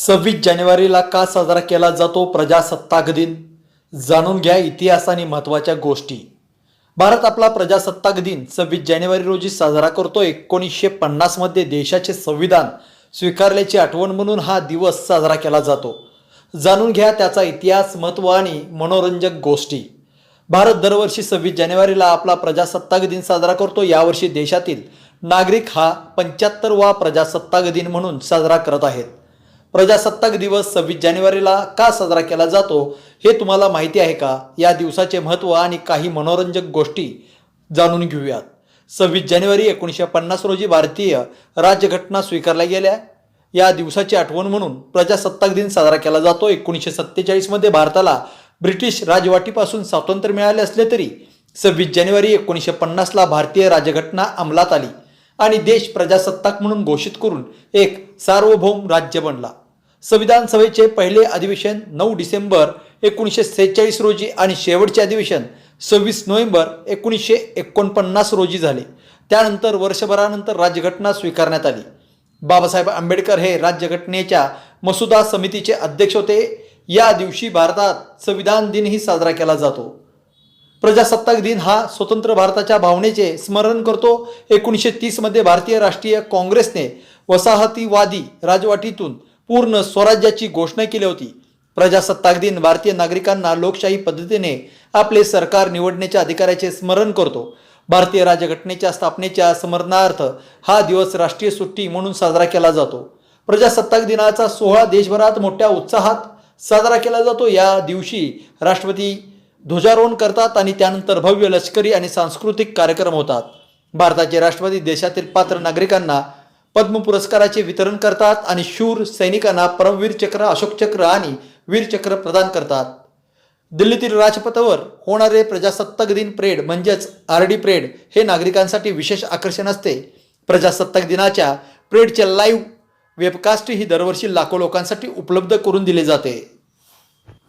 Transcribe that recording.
सव्वीस जानेवारीला का साजरा केला जातो प्रजासत्ताक दिन जाणून घ्या इतिहास आणि महत्त्वाच्या गोष्टी. भारत आपला प्रजासत्ताक दिन सव्वीस जानेवारी रोजी साजरा करतो एकोणीसशे पन्नासमध्ये देशाचे संविधान स्वीकारल्याची आठवण म्हणून हा दिवस साजरा केला जातो. जाणून घ्या त्याचा इतिहास महत्त्व आणि मनोरंजक गोष्टी. भारत दरवर्षी सव्वीस जानेवारीला आपला प्रजासत्ताक दिन साजरा करतो. यावर्षी देशातील नागरिक हा पंच्याहत्तरवा प्रजासत्ताक दिन म्हणून साजरा करत आहेत. प्रजासत्ताक दिवस सव्वीस जानेवारीला का साजरा केला जातो हे तुम्हाला माहिती आहे का? या दिवसाचे महत्त्व आणि काही मनोरंजक गोष्टी जाणून घेऊयात. सव्वीस जानेवारी एकोणीसशे पन्नास रोजी भारतीय राज्यघटना स्वीकारल्या गेल्या. या दिवसाची आठवण म्हणून प्रजासत्ताक दिन साजरा केला जातो. एकोणीसशे सत्तेचाळीसमध्ये भारताला ब्रिटिश राजवाटीपासून स्वातंत्र्य मिळाले असले तरी सव्वीस जानेवारी एकोणीसशे पन्नासला भारतीय राज्यघटना अंमलात आली. आणि देश प्रजासत्ताक म्हणून घोषित करून एक सार्वभौम राज्य बनला. संविधान सभेचे पहिले अधिवेशन नऊ डिसेंबर एकोणीसशे सेहेचाळीस रोजी आणि शेवटचे अधिवेशन सव्वीस नोव्हेंबर एकोणीसशे एकोणपन्नास रोजी झाले. त्यानंतर वर्षभरानंतर राज्यघटना स्वीकारण्यात आली. बाबासाहेब आंबेडकर हे राज्यघटनेच्या मसुदा समितीचे अध्यक्ष होते. या दिवशी भारतात संविधान दिनही साजरा केला जातो. प्रजासत्ताक दिन हा स्वतंत्र भारताच्या भावनेचे स्मरण करतो. एकोणीसशे तीसमध्ये भारतीय राष्ट्रीय काँग्रेसने वसाहतीवादी राजवाटीतून पूर्ण स्वराज्याची घोषणा केली होती. प्रजासत्ताक दिन भारतीय नागरिकांना लोकशाही पद्धतीने आपले सरकार निवडण्याच्या अधिकाराचे स्मरण करतो. भारतीय राज्यघटनेच्या स्थापनेच्या स्मरणार्थ हा दिवस राष्ट्रीय सुट्टी म्हणून साजरा केला जातो. प्रजासत्ताक दिनाचा सोहळा देशभरात मोठ्या उत्साहात साजरा केला जातो. या दिवशी राष्ट्रपती ध्वजारोहण करतात आणि त्यानंतर भव्य लष्करी आणि सांस्कृतिक कार्यक्रम होतात. भारताचे राष्ट्रपती देशातील पात्र नागरिकांना पद्म पुरस्काराचे वितरण करतात आणि शूर सैनिकांना परमवीर चक्र अशोक चक्र आणि वीरचक्र प्रदान करतात. दिल्लीतील राजपथावर होणारे प्रजासत्ताक दिन परेड म्हणजेच आर डी परेड हे नागरिकांसाठी विशेष आकर्षण असते. प्रजासत्ताक दिनाच्या परेडचे लाईव्ह वेबकास्ट ही दरवर्षी लाखो लोकांसाठी उपलब्ध करून दिले जाते.